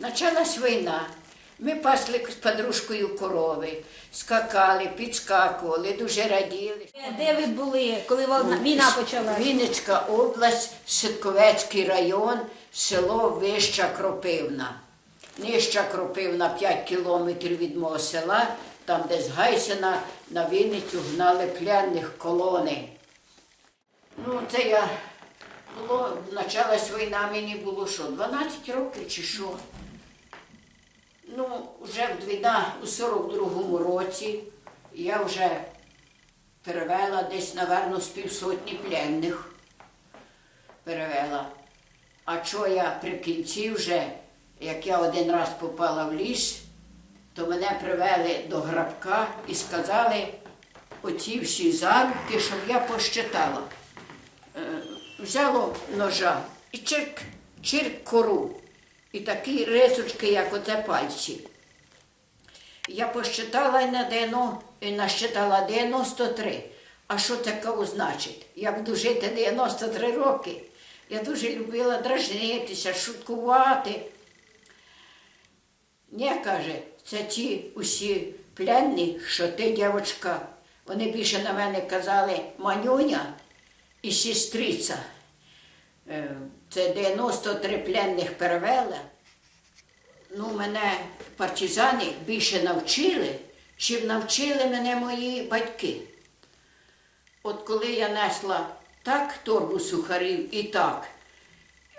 Почалась війна. Ми пасли з подружкою корови, скакали, підскакували, дуже раділи. Де ви були, коли вона- війна почалася? Вінницька область, Ситковецький район, село Вища Кропивна. Нижча Кропивна 5 кілометрів від мого села, там де з Гайсена на Вінницю гнали пленних колони. Ну, це я було, почалась війна, мені було що, 12 років чи що. Ну, вже в війна у 42-му році я вже перевела десь, напевно, з півсотні пленних. Перевела. А що я при кінці вже, як я один раз попала в ліс, то мене привели до грабка і сказали оці всі зарубки, щоб я посчитала. Е, Взяло ножа і чирк, чирк кору. І такі рисочки, як оце пальці. Я посчитала і на дено, і насчитала 93. А що це кого значить? Я буду жити 93 роки. Я дуже любила дражнитися, шуткувати. Ні, каже, це ті усі пленні, що ти, дівчинка. Вони більше на мене казали манюня і сестриця. Е, Це 93 пленних перевела. Ну, мене партизани більше навчили, чим навчили мене мої батьки. От коли я несла так торбу сухарів і так,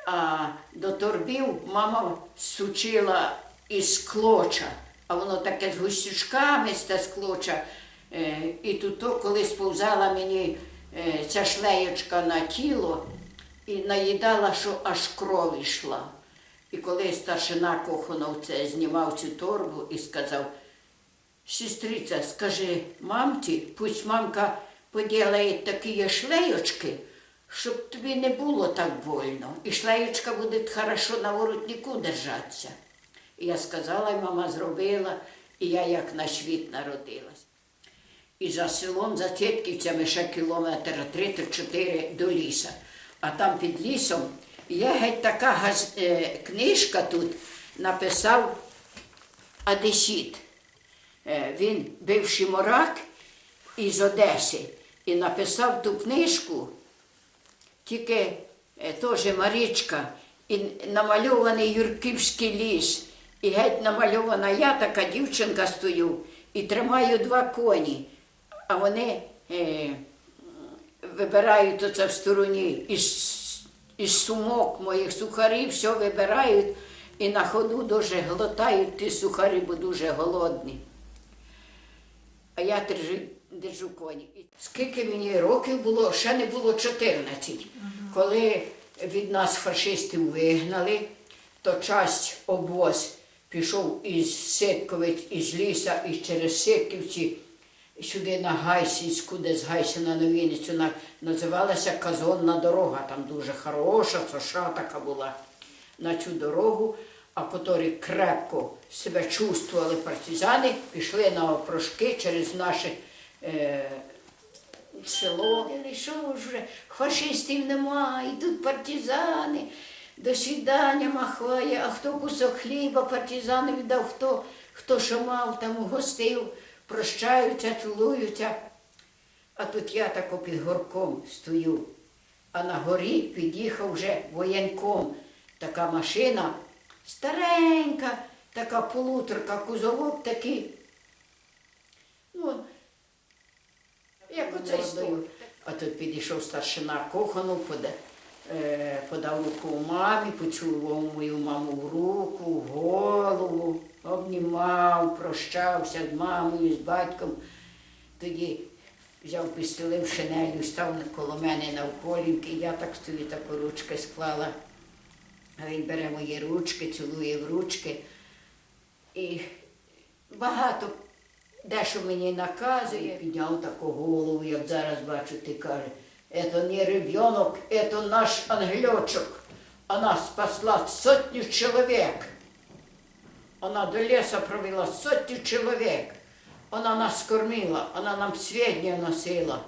а до торбів мама сучила із клоча, а воно таке з густючками з те з клоча. Е, І тут, коли сповзала мені е, ця шлеєчка на тіло і наїдала, що аж кров йшла. І коли старшина Кохонов це знімав цю торбу і сказав, сестриця, скажи мамці, пусть мамка поділає такі шлеєчки, щоб тобі не було так больно. І шлеєчка буде хорошо на воротнику держатися. І я сказала, і мама зробила, і я як на світ народилась. І за селом, за Тєтківцями ще кілометр три чи чотири до ліса. А там під лісом є геть така газ... е, книжка тут написав Адесіт. Е, він бивший морак із Одеси і написав ту книжку, тільки е, теж Марічка, і намальований Юрківський ліс. І геть намальована я, така дівчинка стою, і тримаю два коні. А вони вибирають оце в стороні із, із сумок моїх сухарів, все вибирають і на ходу дуже глотають ті сухарі, бо дуже голодні. А я держу, держу коні. Скільки мені років було, ще не було 14. Коли від нас фашистів вигнали, то часть обоз пішов із Ситковиць, із ліса, і через Ситківці сюди на Гайсінську, де з Гайсіна на Вінницю на, називалася Казонна дорога. Там дуже хороша, соша така була на цю дорогу, а котрі крепко себе чувствували партизани, пішли на опрошки через наше е, село. І Що вже, фашистів нема, йдуть партизани. До свідання махає, а хто кусок хліба, партизани віддав, хто, хто що мав, там угостив, прощаються, цілуються. А тут я тако під горком стою. А на горі під'їхав вже воєнком. Така машина старенька, така полуторка, кузовок такий. Ну, як оцей стою. А тут підійшов старшина Коханов, пода- е, подав руку мамі, поцілував мою маму в руку, в голову, обнімав, прощався з мамою, з батьком. Тоді взяв пістолет, шинелю, став коло мене навколінки, я так стою, таку ручки склала. А він бере мої ручки, цілує в ручки. І багато дещо мені наказує. Підняв таку голову, як зараз бачу, ти каже, це не ребенок, это наш ангелочек. Она спасла сотню человек. Она до леса провела сотню человек. Она нас кормила, она нам сведения носила.